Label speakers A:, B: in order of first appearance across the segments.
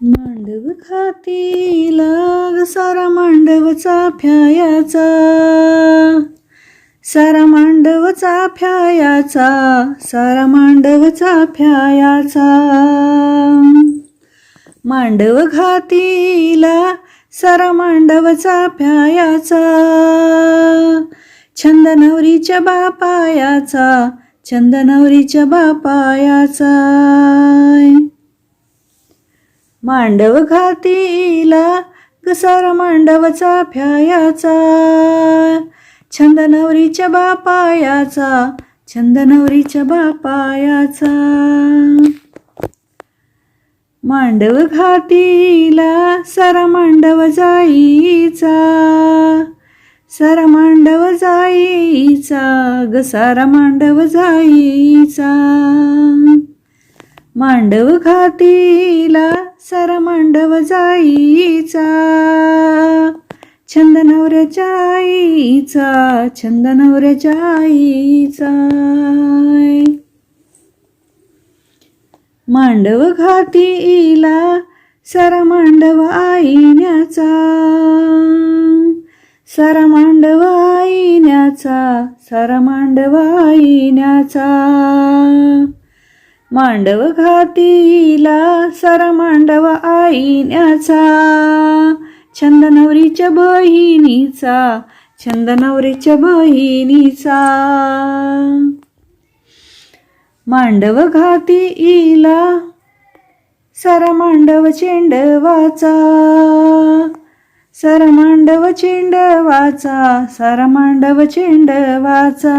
A: मांडव खातील सारा मांडवचा फ्यायाचा सारा मांडवचा फ्यायाचा सारा मांडवचा फ्यायाचा मांडव घातीला सारा मांडवचा फ्यायाचा छंद नवरीच्या बापायाचा छंद नवरीच्या बापायाचा. मांडव घातीला घसारा मांडवचा फ्यायाचा छंद नवरीच्या बापायाचा छंद नवरीच्या बापायाचा. मांडव घातीला सारा मांडव जाईचा. सारा मांडव जाईचा ग सारा मांडव जाईचा. मांडव खातीला सारा मांडव जाईचा. छंद नवऱ्याच्या आईचा छंद नवऱ्याच्या आईचा मांडव घातीला सारा मांडव आईण्याचा सारा मांडव आईण्याचा सारा मांडव आईण्याचा मांडव घातीला सारा मांडव आईण्याचा छंद नवरीच्या बहिणीचा छंद नवरीच्या बहिणीचा. मांडव घातीला सारा मांडव चेंडवाचा. सारा मांडव चेंडवाचा सारा मांडव चेंडवाचा.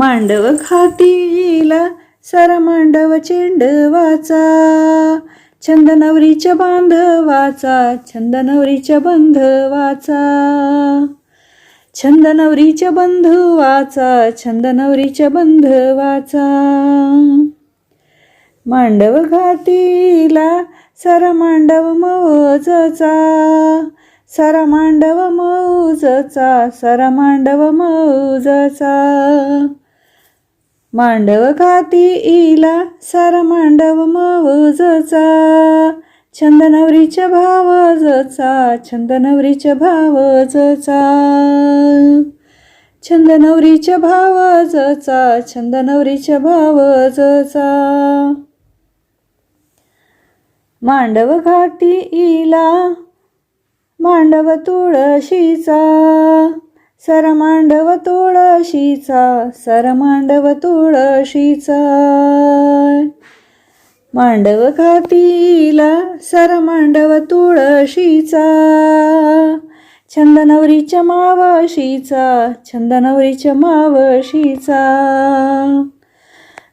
A: मांडव घातीला सारा मांडव चेंडवाचा. छंद नवरीच्या बांधवाचा छंद नवरीच्या बंधवाचा. छंद नवरीच्या बंधुवाचा छंद नवरीच्या बंधवाचा. मांडव घाटीला सारा मांडव मौजचा. सारा मांडव मौजचा सारा मांडव मौजचा. मांडव इला सारा मांडव मावजचा छंद नवरीच्या भावजचा छंद नवरीच्या भावजचा छंद नवरीच्या भावजचा छंद नवरीच्या भावजचा मांडव घाटीला मांडव तुळशीचा. सर मांडव तुळशीचा सर मांडव तुळशीचा मांडव खातीला सर मांडव तुळशीचा छंद नवरीच्या मावशीचा छंद नवरीच्या मावशीचा.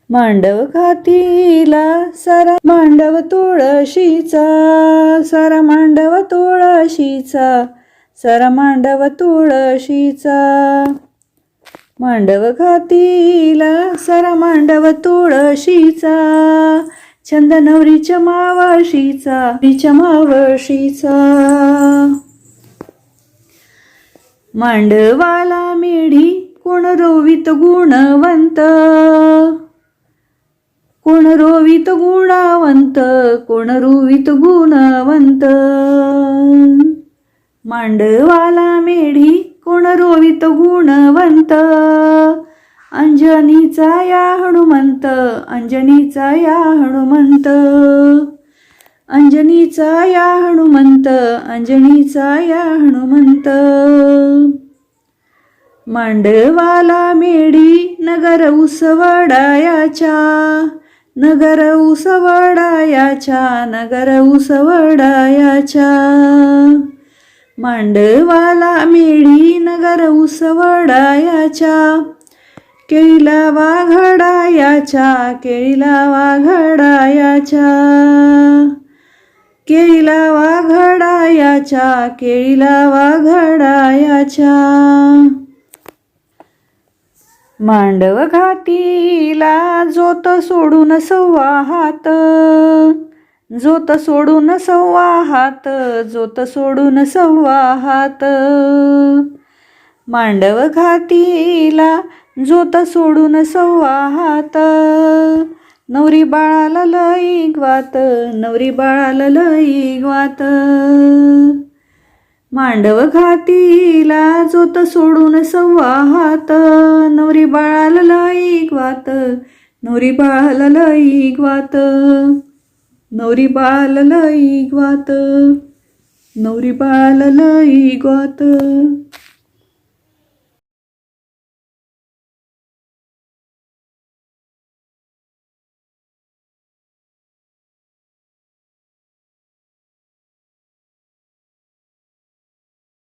A: मांडव खातीला सर मांडव तुळशीचा सर मांडव तुळशीचा सर मांडव तुळशीचा. मांडव घातीला सर मांडव तुळशीचा. छंद नवरीच्या मावशीचा तिच्या मावशीचा. मांडवाला मेढी कोण रोवित गुणवंत? कोण रोवित गुणावंत? कोण रोवित गुणवंत? मांडवाला मेढी कोण रोवित गुणवंत? अंजनीचा या हनुमंत अंजनीचा या हनुमंत. अंजनीचा या हनुमंत अंजनीचा या हनुमंत. मांडवाला मेढी नगर उसवडायाच्या नगर उसवडायाच्या नगर उसवडायाच्या. मांडवाला मेढी नगर उसवडायाच्या केळीला वाघडायाच्या केळीला वाघडायाच्या. केळीला वाघडायाच्या केळीला वाघडायाच्या. मांडव घाटीला जोत सोडून सव्वा हात जोत सोडून सव्वा हात जोत सोडून सव्वा हात मांडव घाटीला जोत सोडून सव्वा हात नवरी बाळाला लई ग्वात नवरी बाळाला लई ग्वात. मांडव घातीला जोत सोडून सव्वा हात नवरी बाळाला लई ग्वात नवरी बाळाला लई ग्वात. नवरी बाळ लई ग्वात नवरी बाळ लई ग्वात